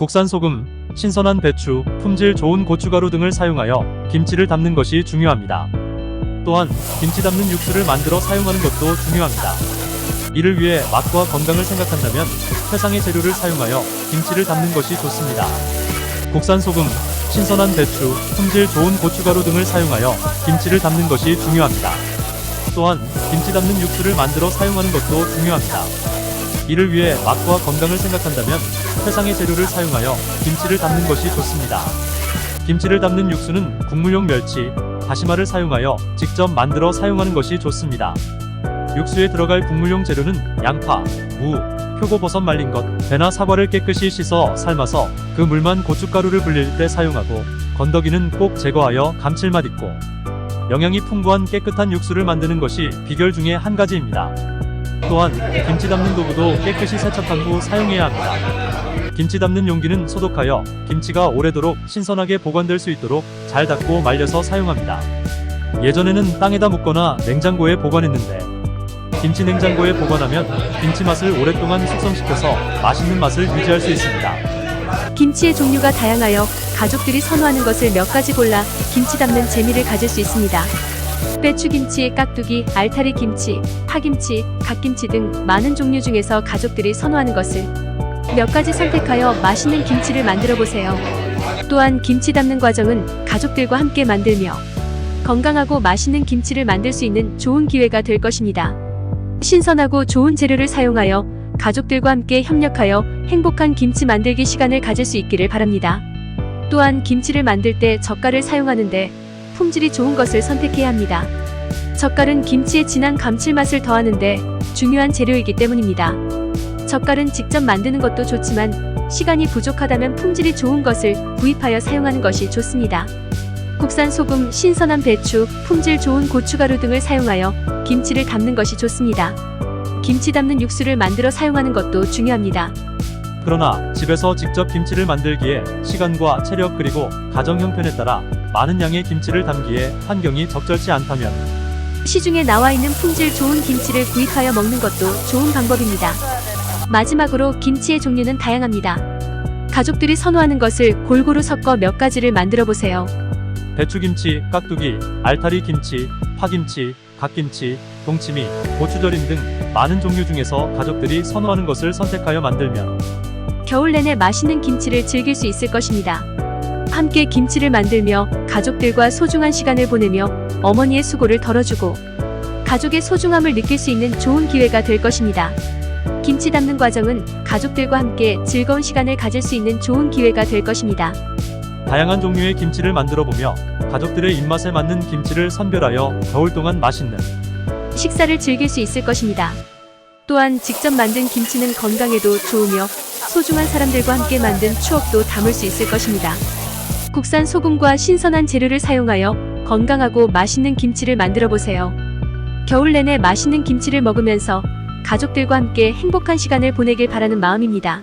국산 소금, 신선한 배추, 품질 좋은 고춧가루 등을 사용하여 김치를 담는 것이 중요합니다. 또한 김치 담는 육수를 만들어 사용하는 것도 중요합니다. 이를 위해 맛과 건강을 생각한다면 세상의 재료를 사용하여 김치를 담는 것이 좋습니다. 국산 소금, 신선한 배추, 품질 좋은 고춧가루 등을 사용하여 김치를 담는 것이 중요합니다. 또한 김치 담는 육수를 만들어 사용하는 것도 중요합니다. 이를 위해 맛과 건강을 생각한다면 세상의 재료를 사용하여 김치를 담는 것이 좋습니다. 김치를 담는 육수는 국물용 멸치, 다시마를 사용하여 직접 만들어 사용하는 것이 좋습니다. 육수에 들어갈 국물용 재료는 양파, 무, 표고버섯 말린 것, 배나 사과를 깨끗이 씻어 삶아서 그 물만 고춧가루를 불릴 때 사용하고 건더기는 꼭 제거하여 감칠맛 있고 영양이 풍부한 깨끗한 육수를 만드는 것이 비결 중에 한 가지입니다. 또한 김치 담는 도구도 깨끗이 세척한 후 사용해야 합니다. 김치 담는 용기는 소독하여 김치가 오래도록 신선하게 보관될 수 있도록 잘 닦고 말려서 사용합니다. 예전에는 땅에다 묻거나 냉장고에 보관했는데 김치 냉장고에 보관하면 김치 맛을 오랫동안 숙성시켜서 맛있는 맛을 유지할 수 있습니다. 김치의 종류가 다양하여 가족들이 선호하는 것을 몇 가지 골라 김치 담는 재미를 가질 수 있습니다. 배추김치, 깍두기, 알타리 김치, 파김치, 갓김치 등 많은 종류 중에서 가족들이 선호하는 것을 몇 가지 선택하여 맛있는 김치를 만들어 보세요. 또한 김치 담는 과정은 가족들과 함께 만들며 건강하고 맛있는 김치를 만들 수 있는 좋은 기회가 될 것입니다. 신선하고 좋은 재료를 사용하여 가족들과 함께 협력하여 행복한 김치 만들기 시간을 가질 수 있기를 바랍니다. 또한 김치를 만들 때 젓갈을 사용하는데 품질이 좋은 것을 선택해야 합니다. 젓갈은 김치의 진한 감칠맛을 더하는데 중요한 재료이기 때문입니다. 젓갈은 직접 만드는 것도 좋지만 시간이 부족하다면 품질이 좋은 것을 구입하여 사용하는 것이 좋습니다. 국산 소금, 신선한 배추, 품질 좋은 고춧가루 등을 사용하여 김치를 담는 것이 좋습니다. 김치 담는 육수를 만들어 사용하는 것도 중요합니다. 그러나 집에서 직접 김치를 만들기에 시간과 체력 그리고 가정 형편에 따라 많은 양의 김치를 담기에 환경이 적절치 않다면 시중에 나와 있는 품질 좋은 김치를 구입하여 먹는 것도 좋은 방법입니다. 마지막으로 김치의 종류는 다양합니다. 가족들이 선호하는 것을 골고루 섞어 몇 가지를 만들어 보세요. 배추김치, 깍두기, 알타리 김치, 파김치, 갓김치, 동치미, 고추절임 등 많은 종류 중에서 가족들이 선호하는 것을 선택하여 만들면 겨울 내내 맛있는 김치를 즐길 수 있을 것입니다. 함께 김치를 만들며 가족들과 소중한 시간을 보내며 어머니의 수고를 덜어주고 가족의 소중함을 느낄 수 있는 좋은 기회가 될 것입니다. 김치 담는 과정은 가족들과 함께 즐거운 시간을 가질 수 있는 좋은 기회가 될 것입니다. 다양한 종류의 김치를 만들어 보며 가족들의 입맛에 맞는 김치를 선별하여 겨울 동안 맛있는 식사를 즐길 수 있을 것입니다. 또한 직접 만든 김치는 건강에도 좋으며 소중한 사람들과 함께 만든 추억도 담을 수 있을 것입니다. 국산 소금과 신선한 재료를 사용하여 건강하고 맛있는 김치를 만들어 보세요. 겨울 내내 맛있는 김치를 먹으면서 가족들과 함께 행복한 시간을 보내길 바라는 마음입니다.